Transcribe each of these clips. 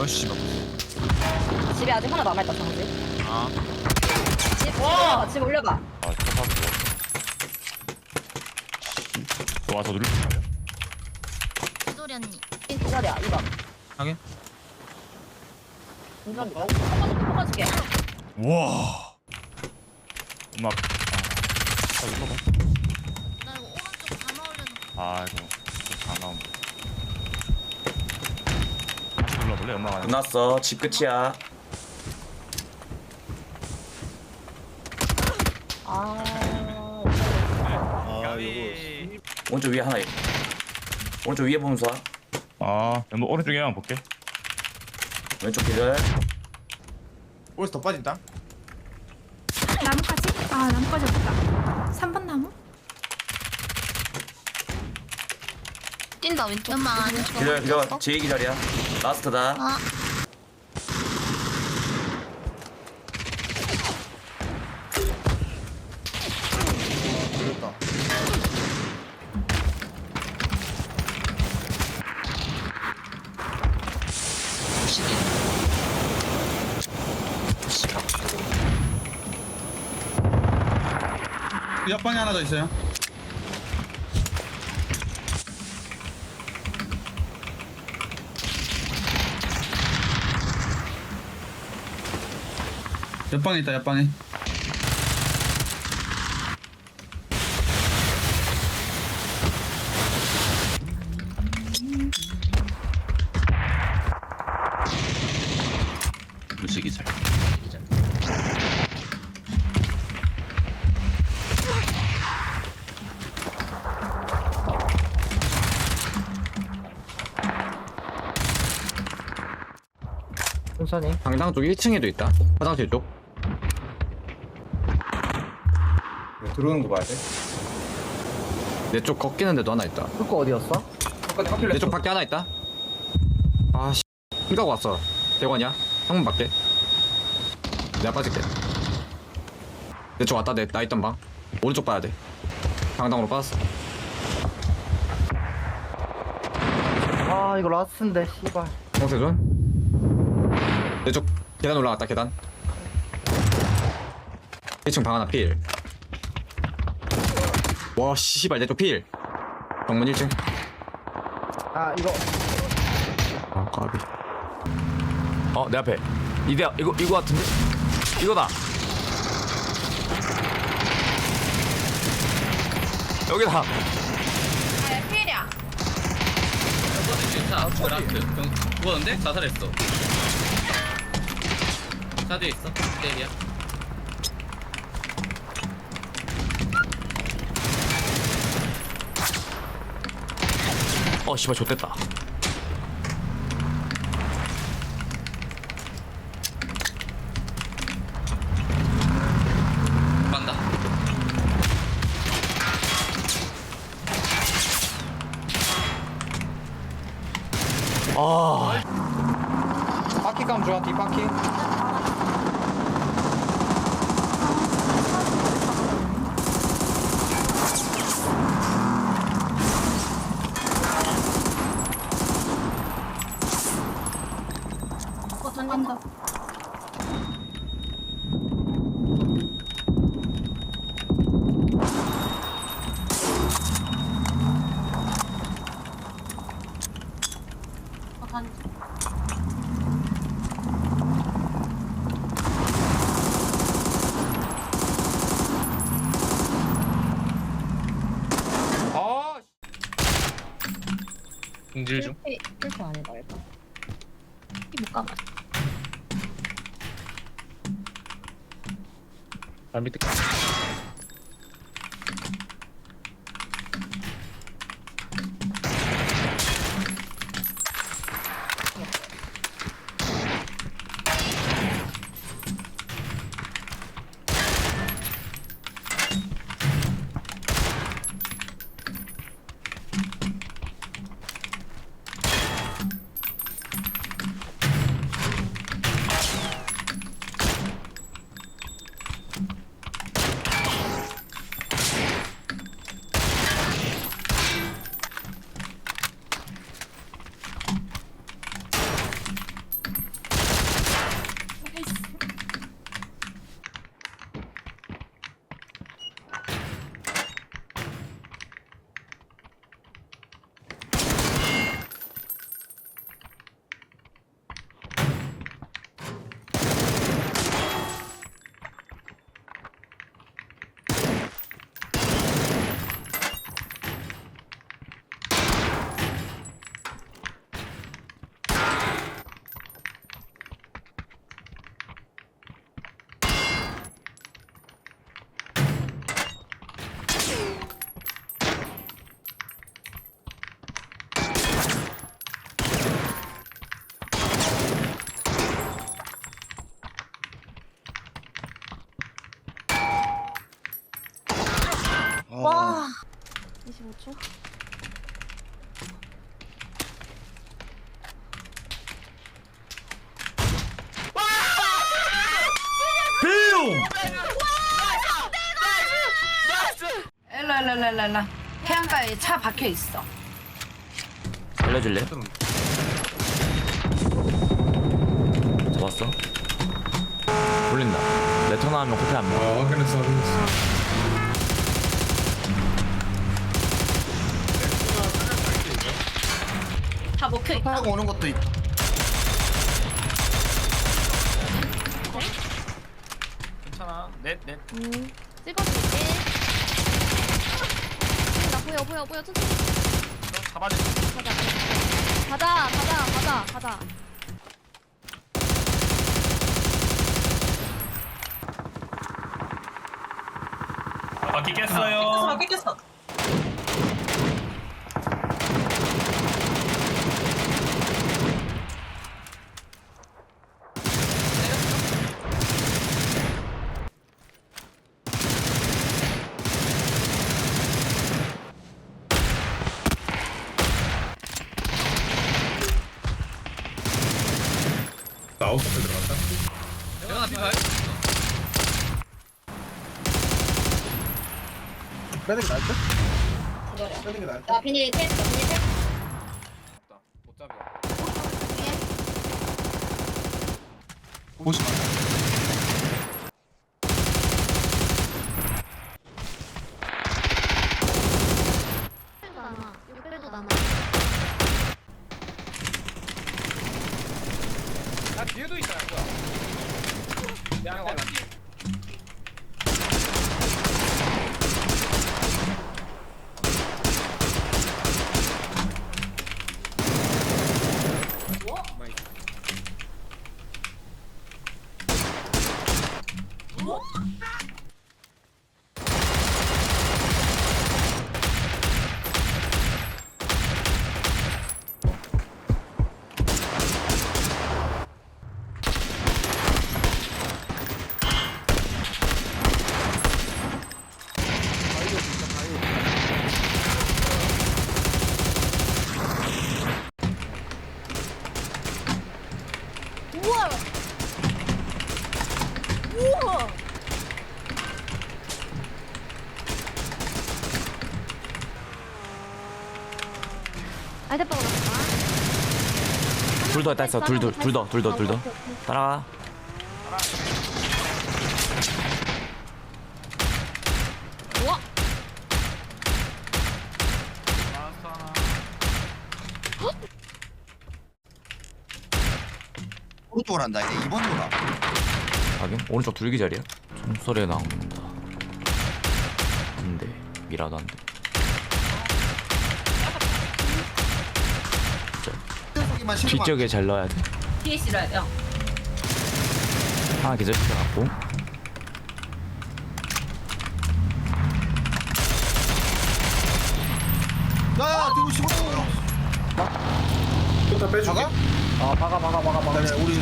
뭐야 씨발. 집에 아직 하나 남아있다 정지. 아. 집 올려봐 집 올려봐. 아 첫사도 좋아 와서 누를? 소리 언니. 이 자리야 2번 하긴. 운전 뽑아줄게 뽑아줄게. 우와. 음악. 아 이거 봐나 이거 오른쪽 담아 올려놓고. 아 이거 다 나옴 다 음악 안에 끝났어. 집 끝이야. 아. 아 야비. 오른쪽 위에 하나 있 오른쪽 위에 보면 쏴아뭐 오른쪽에 한번 볼게. 왼쪽 기절 오른쪽 더 빠진다. 나무까지? 아 나무까지 없다. 3번 나무? 뛴다 왼쪽. 연막 안에 거. 기절 기절 제 기절이야 라스트다 아. 걸렸다 옆방에 하나 더 있어요. 옆방에 있다, 옆방에. 무시기절 천천히. 강당 쪽 1층에도 있다. 화장실 쪽 들어오는 거 봐야 돼. 내 쪽 걷기는 데도 하나 있다. 흑거 어디였어? 내쪽 밖에 하나 있다. 아씨. 힘가고 왔어. 대관이야. 형문 밖에. 내가 빠질게. 내 쪽 왔다. 내, 나 있던 방. 오른쪽 봐야 돼. 강당으로 빠졌어. 아 이거 라스트인데 씨발. 홍세준? 내 쪽 계단 올라갔다 계단. 1층 방 하나 필 와 씨발 내 쪽 필. 정문 1층. 아 이거. 아 까비. 어 내 앞에. 이대 이거 이거 같은데? 이거다. 여기다. 아, 필이야. 죽었는데? 자살했어. 사드에 있어? 때리야 어 씨발 좆됐다. 간다. 아. 바퀴 감 좋아 뒤 바퀴 어 던진다 어 던져 아 공질 중. 필 필수 아니다 일단. 이못 가봐. 아 밑에 25초. 일로 일로 일로 일로 일로. 해안가에 차 박혀 있어. 알려줄래? 잡았어? 돌린다 레터 나오면 코피 안 먹어 아 확인했어 확인했어 먹혀 있다 하고 오는 것도 있다. 괜찮아. 넷 넷. 음. 찍어줄게. 나 보여 보여 보여 천천히. 잡아줘. 가자. 가자 가자 가자 가자. 바퀴 깼어요. 깼어 나 아웃서클 들어갔다 대건아 피팔. 빼는 게 나을 듯? 빼는 게 나을 나 비닐 텔 비닐 텔. 못 잡아. 보지 마. 우와! 우와! 알대빠가 났다. 둘더 있어. 둘 둘 둘 더 둘 더 둘 더. 따라가 오른쪽으로 한다. 이제 2번 돌아. 확인. 오른쪽 둘기 자리야? 총소리 나온다. 안돼. 미라도 안돼 여기만 실어. 뒤쪽에 잘 넣어야 돼 뒤에 실어요 하나 기절시켜갖고 야, 뒤로 치고. 또다 빼줄게 아, 박아, 박아, 박아, 박아. 네, 우리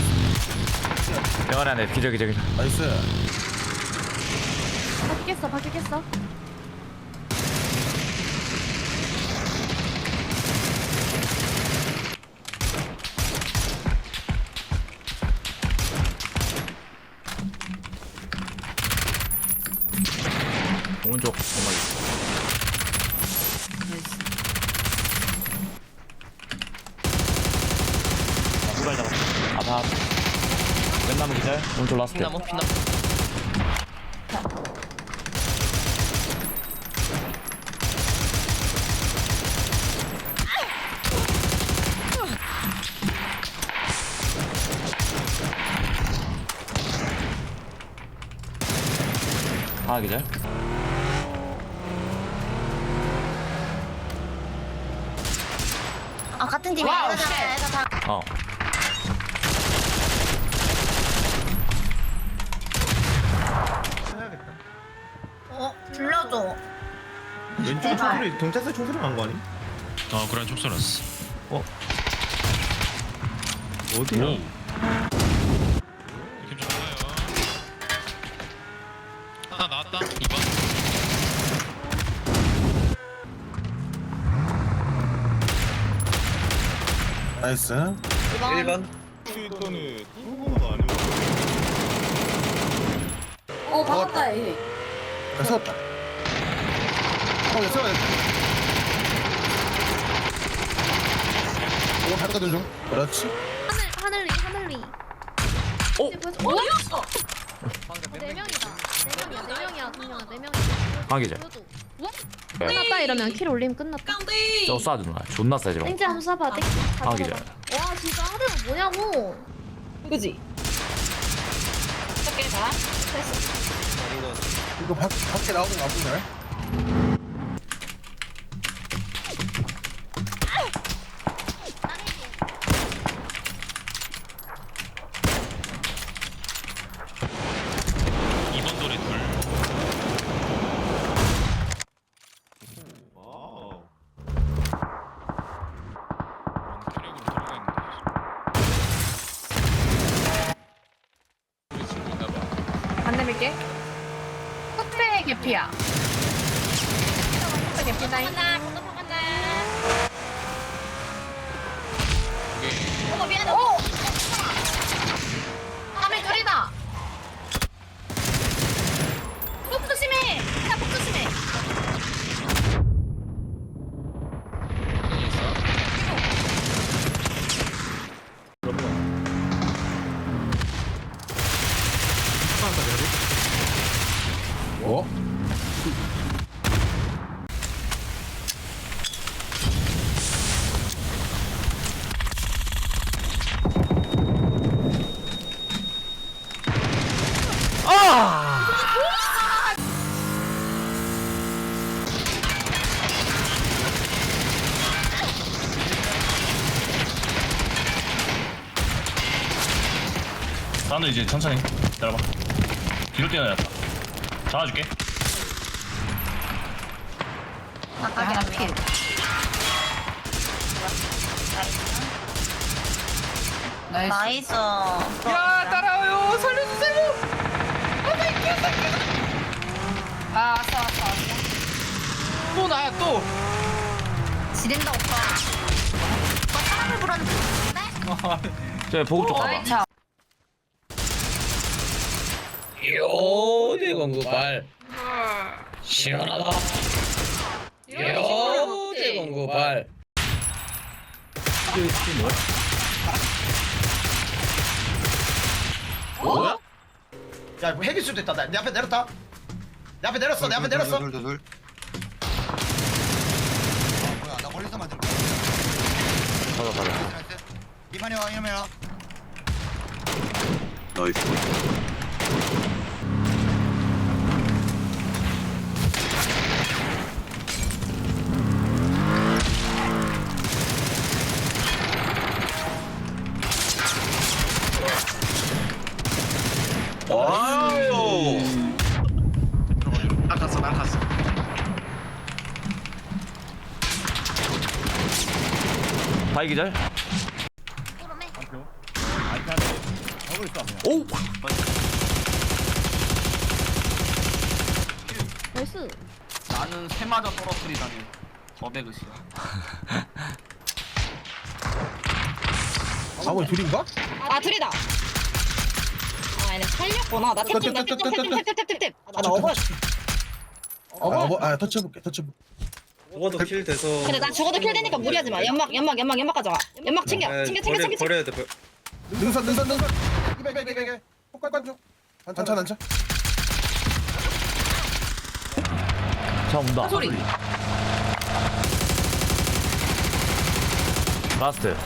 영환아 내 기절 기절 기절 나이스. 바뀌겠어 바뀌겠어. 왼나무 기절. 오른쪽 라스트. 피나무 피나무. 하나 기절. 아 같은 팀이야. 어 어 불러줘. 왼쪽 총소리 경찰서 총소리 난거 아니? 어 그런 촉소 났어 어 어디야? 오 나이스 1번. 일단은 뚫고는 아니고 어 박았다 얘. 야, 세웠다 어 야, 세워야 돼 이거 바로 가든 중 그렇지 하늘 하늘리 하늘리. 어? 이제 벌써 어디였어? 네 명이다. 네 명이야 네 명이야 동영아 네 명이야. 하기자. 보여줘. 끝났다 이러면 킬 올림 끝났다. 저 쏴줘 누나 존나 세지 마 땡지 한번 쏴봐 땡지. 다 하기자. 와 진짜 하늘은 뭐냐고. 그지? 어떻게 봐? 됐어. 이거 밖, 밖에 나오는 거 아픈데? 이번 돌에 둘. 캐릭으로 들어가 있는데. 안 내밀게. 흑배 개피야. 흑배 개피다. 어머 미안해. 오! 나는 이제 천천히 기다려봐. 뒤로 뛰어내렸다. 잡아줄게. 아, 필. 나이스. 나이스. 야 따라와요 살려주세요. 아 왔어 왔어 왔어. 또 나야 또. 지린다 오빠. 오빠 사람을 불었는데? 저 보급 쪽 가봐 자. 요대 공구발 시원하다. 요대 공구발 야 이거 핵일 수도 있다. 나, 내 앞에 내렸다. 내 앞에 내렸어 내 앞에 내렸어. 둘 둘둘 뭐야 나 멀리서 만들 가자 이만이 와 이만이 와 와우 나갔어 나갔어 바이 기절 오! 나이스. 나는 새마저 떨어뜨리다니 더베그시야 아원 둘인가? 아 둘이다. 아 얘네 살렸구나. 나 탭 좀, 나탭 좀, 탭 좀, 탭탭 탭 탭. 아 나 어버. 아, 뭐, 아 터치해볼게 터치해볼게 죽어도 킬 돼서 근데 나 죽어도 킬 되니까 무리하지 마. 연막 연막 연막 연막 가져와. 연막 챙겨. 챙겨 챙겨 챙겨. 챙겨. 버려야 돼 능선 능선 능선 이백 이백 이백 이백 폭발 좀 단차 단차 차 온다 소리. 라스트